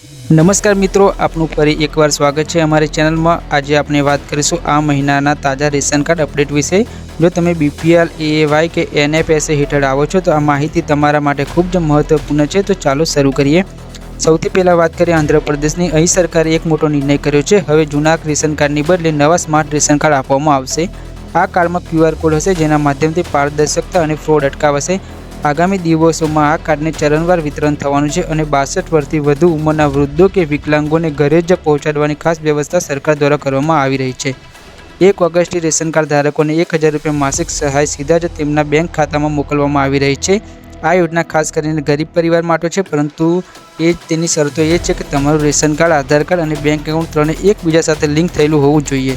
નમસ્કાર મિત્રો, આપનું ફરી એકવાર સ્વાગત છે અમારી ચેનલમાં. આજે આપણે વાત કરીશું આ મહિનાના તાજા રેશન કાર્ડ અપડેટ વિશે. જો તમે બીપીએલ એએવાય કે એનએફએસએ હેઠળ આવો છો, તો આ માહિતી તમારા માટે ખૂબ જ મહત્વપૂર્ણ છે. તો ચાલો શરૂ કરીએ. સૌથી પહેલાં વાત કરીએ આંધ્રપ્રદેશની. અહીં સરકારે એક મોટો નિર્ણય કર્યો છે. હવે જૂના રેશન કાર્ડની બદલે નવા સ્માર્ટ રેશન કાર્ડ આપવામાં આવશે. આ કાર્ડમાં ક્યુઆર કોડ હશે, જેના માધ્યમથી પારદર્શકતા અને ફ્રોડ અટકાવશે. આગામી દિવસોમાં આ કાર્ડને ચરણવાર વિતરણ થવાનું છે અને બાસઠ વર્ષથી વધુ ઉંમરના વૃદ્ધો કે વિકલાંગોને ઘરે જ પહોંચાડવાની ખાસ વ્યવસ્થા સરકાર દ્વારા કરવામાં આવી રહી છે. એક ઓગસ્ટથી રેશન કાર્ડ ધારકોને એક હજાર રૂપિયા માસિક સહાય સીધા જ તેમના બેંક ખાતામાં મોકલવામાં આવી રહી છે. આ યોજના ખાસ કરીને ગરીબ પરિવાર માટે છે, પરંતુ એ તેની શરતો એ છે કે તમારું રેશન કાર્ડ, આધાર કાર્ડ અને બેંક એકાઉન્ટ ત્રણે એકબીજા સાથે લિંક થયેલું હોવું જોઈએ.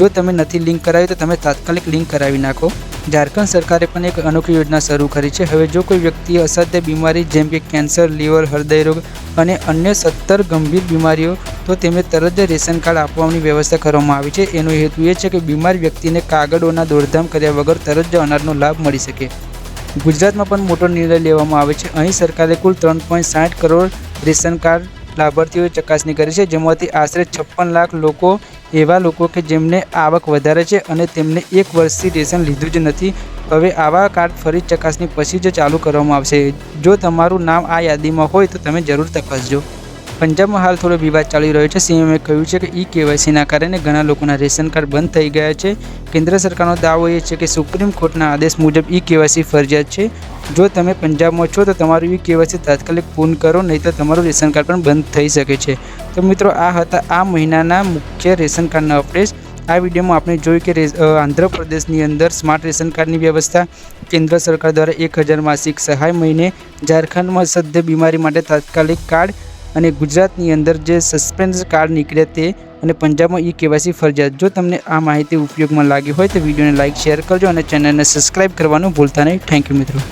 જો તમે નથી લિંક કરાવ્યું તો તમે તાત્કાલિક લિંક કરાવી નાખો. ઝારખંડ સરકારે પણ એક અનોખી યોજના શરૂ કરી છે. હવે જો કોઈ વ્યક્તિ અસાધ્ય બીમારી જેમ કે કેન્સર, લીવર હૃદયરોગ અને અન્ય સત્તર ગંભીર બીમારીઓ, તો તેમને તરત જ રેશન કાર્ડ આપવાની વ્યવસ્થા કરવામાં આવી છે. એનો હેતુ એ છે કે બીમાર વ્યક્તિને કાગળોના દોડધામ કર્યા વગર તરત જ અનાજનો લાભ મળી શકે. ગુજરાતમાં પણ મોટો નિર્ણય લેવામાં આવે છે. અહીં સરકારે કુલ ત્રણ પોઈન્ટ સાઠ કરોડ રેશન કાર્ડ લાભાર્થીઓએ ચકાસણી કરી છે, જેમાંથી આશરે છપ્પન લાખ લોકો એવા લોકો કે જેમને આવક વધારે છે અને તેમને એક વર્ષથી રેશન લીધું જ નથી. હવે આવા કાર્ડ ફરી ચકાસણી પછી જ ચાલુ કરવામાં આવશે. જો તમારું નામ આ યાદીમાં હોય તો તમે જરૂર તપાસજો. પંજાબમાં હાલ થોડો વિવાદ ચાલી રહ્યો છે. સીએમએ કહ્યું છે કે ઈ કેવાયસીના કારણે ઘણા લોકોના રેશન કાર્ડ બંધ થઈ ગયા છે. કેન્દ્ર સરકારનો દાવો એ છે કે સુપ્રીમ કોર્ટના આદેશ મુજબ ઈ કેવાયસી ફરજિયાત છે. જો તમે પંજાબમાં છો તો તમારું ઈ કેવાયસી તાત્કાલિક પૂર્ણ કરો નહીં તો તમારું રેશન કાર્ડ પણ બંધ થઈ શકે છે. તો મિત્રો, આ હતા આ મહિનાના મુખ્ય રેશન કાર્ડના અપડેટ્સ આ વિડીયોમાં આપણે જોયું કે આંધ્રપ્રદેશની અંદર સ્માર્ટ રેશન કાર્ડની વ્યવસ્થા કેન્દ્ર સરકાર દ્વારા એક હજાર માસિક સહાય મહિને ઝારખંડમાં સદ્ય બીમારી માટે તાત્કાલિક કાર્ડ અને ગુજરાતની અંદર જે સસ્પેન્સ કાર્ડ નીકળે તે અને પંજાબમાં ઈ કેવાયસી ફરજિયાત. જો તમને આ માહિતી ઉપયોગમાં લાગી હોય તો વિડીયોને લાઇક શેર કરજો અને ચેનલને સબસ્ક્રાઇબ કરવાનું ભૂલતા નહીં. થેન્ક યુ મિત્રો.